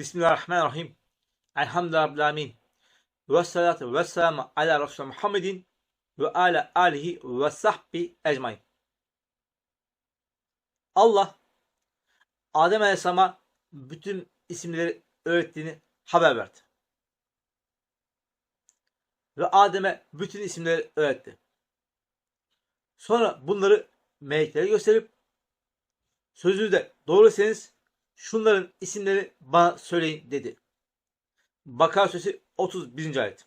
Bismillahirrahmanirrahim. Elhamdülillahi. Ve salatu ve selamu ala Resulü Muhammedin ve ala alihi ve sahbi ecmain. Allah Adem Aleyhisselam'a bütün isimleri öğrettiğini haber verdi. Ve Adem'e bütün isimleri öğretti. Sonra bunları meleklere gösterip sözünü de doğruysanız şunların isimleri bana söyleyin dedi. Bakara Suresi 31. ayet.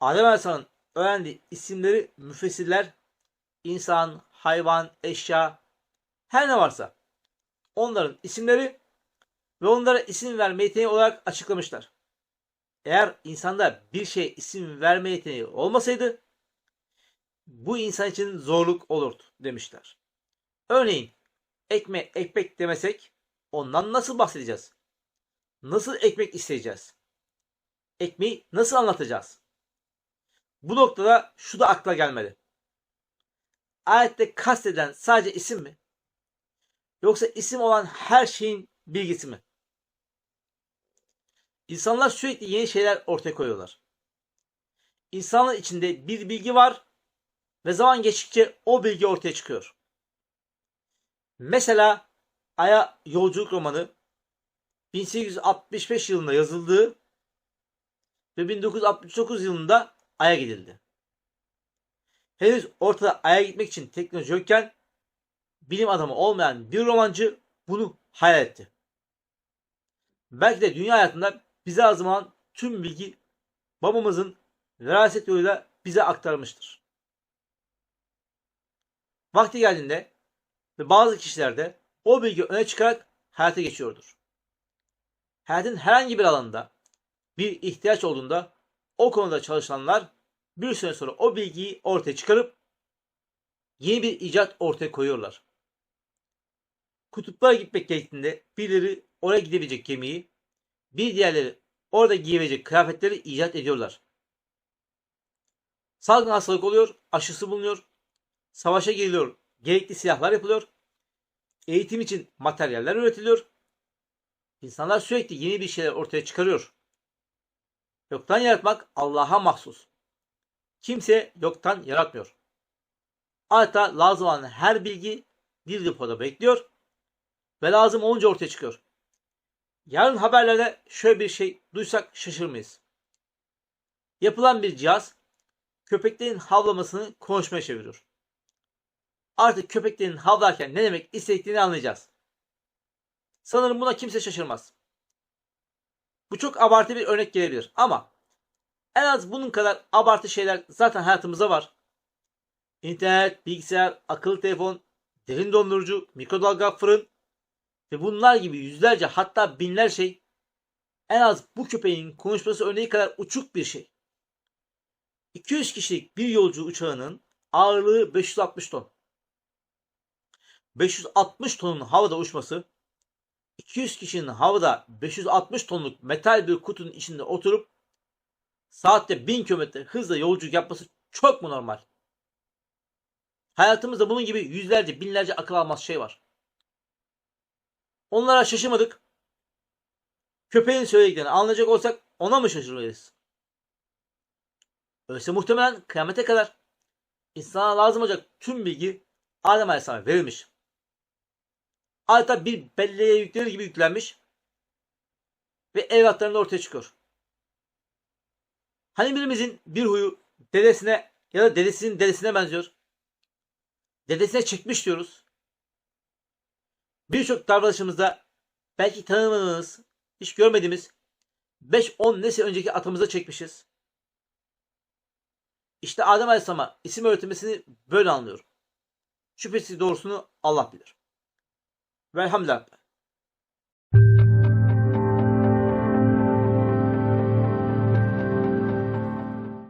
Adem Aleyhisselam'ın öğrendiği isimleri müfessirler insan, hayvan, eşya her ne varsa onların isimleri ve onlara isim verme yeteneği olarak açıklamışlar. Eğer insanda bir şey isim verme yeteneği olmasaydı bu insan için zorluk olurdu demişler. Örneğin ekmek ekmek demesek ondan nasıl bahsedeceğiz? Nasıl ekmek isteyeceğiz? Ekmeği nasıl anlatacağız? Bu noktada şu da akla gelmedi. Ayette kastedilen sadece isim mi? Yoksa isim olan her şeyin bilgisi mi? İnsanlar sürekli yeni şeyler ortaya koyuyorlar. İnsanın içinde bir bilgi var ve zaman geçtikçe o bilgi ortaya çıkıyor. Mesela Ay'a Yolculuk romanı 1865 yılında yazıldığı ve 1969 yılında Ay'a gidildi. Henüz ortada Ay'a gitmek için teknoloji yokken bilim adamı olmayan bir romancı bunu hayal etti. Belki de dünya hayatında bize lazım olan tüm bilgi babamızın veraset yoluyla bize aktarmıştır. Vakti geldiğinde ve bazı kişilerde o bilgi öne çıkarak hayata geçiyordur. Hayatın herhangi bir alanında bir ihtiyaç olduğunda o konuda çalışanlar bir süre sonra o bilgiyi ortaya çıkarıp yeni bir icat ortaya koyuyorlar. Kutuplara gitmek gerektiğinde birileri oraya gidebilecek gemiyi, bir diğerleri orada giyebilecek kıyafetleri icat ediyorlar. Salgın hastalık oluyor, aşısı bulunuyor, savaşa giriliyor, gerekli silahlar yapılıyor, eğitim için materyaller üretiliyor. İnsanlar sürekli yeni bir şeyler ortaya çıkarıyor. Yoktan yaratmak Allah'a mahsus. Kimse yoktan yaratmıyor. Adeta lazım olan her bilgi bir depoda bekliyor ve lazım olunca ortaya çıkıyor. Yarın haberlerde şöyle bir şey duysak şaşırmayız. Yapılan bir cihaz köpeklerin havlamasını konuşmaya çeviriyor. Artık köpeklerin havlarken ne demek istediklerini anlayacağız. Sanırım buna kimse şaşırmaz. Bu çok abartı bir örnek gelebilir ama en az bunun kadar abartı şeyler zaten hayatımızda var. İnternet, bilgisayar, akıllı telefon, derin dondurucu, mikrodalga fırın ve bunlar gibi yüzlerce hatta binler şey en az bu köpeğin konuşması örneği kadar uçuk bir şey. 200 kişilik bir yolcu uçağının ağırlığı 560 ton. 560 tonun havada uçması 200 kişinin havada 560 tonluk metal bir kutunun içinde oturup saatte 1000 km hızla yolculuk yapması çok mu normal? Hayatımızda bunun gibi yüzlerce binlerce akıl almaz şey var. Onlara şaşırmadık. Köpeğin söylediklerini anlayacak olsak ona mı şaşırmayız? Öyleyse muhtemelen kıyamete kadar insana lazım olacak tüm bilgi Adem Aleyhisselam'a verilmiş. Adeta bir belleğe yüklenir gibi yüklenmiş ve evlatlarında ortaya çıkıyor. Hani birimizin bir huyu dedesine ya da dedesinin dedesine benziyor. Dedesine çekmiş diyoruz. Birçok davranışımızda belki tanımadığımız, hiç görmediğimiz 5-10 nesil önceki atımıza çekmişiz. İşte Adem Aleyhisselam'a isim öğretilmesini böyle anlıyorum. Şüphesiz doğrusunu Allah bilir. ve Hamza